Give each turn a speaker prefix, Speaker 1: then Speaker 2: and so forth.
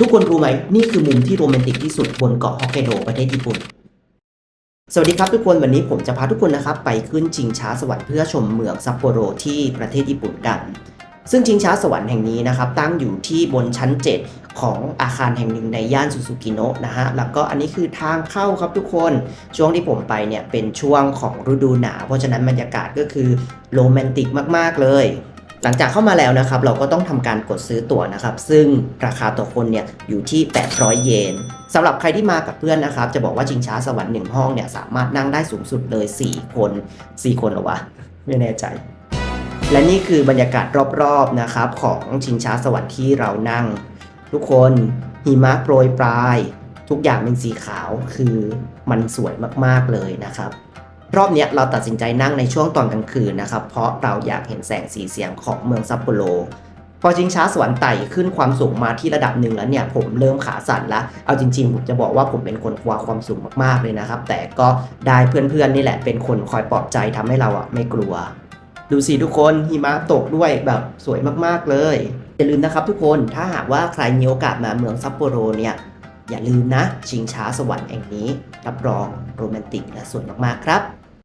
Speaker 1: ทุกคนรู้ไหม นี่คือมุมที่โรแมนติกที่สุดบนเกาะฮอกไกโดประเทศญี่ปุ่น สวัสดีครับทุกคนวันนี้ผมจะพาทุกคนนะครับ ไปขึ้นชิงช้าสวรรค์เพื่อชมเมืองซัปโปโรที่ประเทศญี่ปุ่นกัน ซึ่งชิงช้าสวรรค์แห่งนี้นะครับ ตั้งอยู่ที่บนชั้น 7 ของอาคารแห่งหนึ่งในย่านซูซูกิโนะนะฮะแล้วก็อันนี้คือทางเข้าครับทุกคนช่วงที่ผมไปเนี่ยเป็นช่วงของฤดูหนาวเพราะฉะนั้นบรรยากาศก็คือโรแมนติกมาก ๆเลย หลังจากเข้ามาแล้วนะครับ เราก็ต้องทำการกดซื้อตั๋วนะครับ ซึ่งราคาต่อคนเนี่ยอยู่ที่ 800 เยนสำหรับใครที่มากับเพื่อนนะครับ จะบอกว่าชิงช้าสวรรค์หนึ่งห้องเนี่ยสามารถนั่งได้สูงสุดเลย 4 คน 4 คนหรอวะ ไม่แน่ใจและนี่คือบรรยากาศรอบๆนะครับของชิงช้าสวรรค์ที่เรานั่ง ทุกคนหิมะโปรยปลาย ทุกอย่างเป็นสีขาวคือมันสวยมากๆเลยนะครับ รอบนี้เราตัดสินใจนั่งในช่วงตอนกลางคืนนะครับ เพราะเราอยากเห็นแสงสีเสียงของเมืองซัปโปโรพอชิงช้าสวรรค์ไต่ขึ้นความสูงมาที่ระดับหนึ่งแล้วเนี่ยผมเริ่มขาสั่นละเอาจริง ๆ ผมจะบอกว่าผมเป็นคนกลัวความสูงมากๆเลยนะครับ แต่ก็ได้เพื่อนๆนี่แหละเป็นคนคอยปลอบใจทำให้เราอะไม่กลัว ดูสิทุกคนหิมะตกด้วยแบบสวยมากๆเลยอย่าลืมนะครับทุกคนถ้าหากว่าใครมีโอกาสมาเมืองซัปโปโรเนี่ยอย่าลืมนะ ชิงช้าสวรรค์แห่งนี้รับรองโรแมนติกและสวยมากๆครับ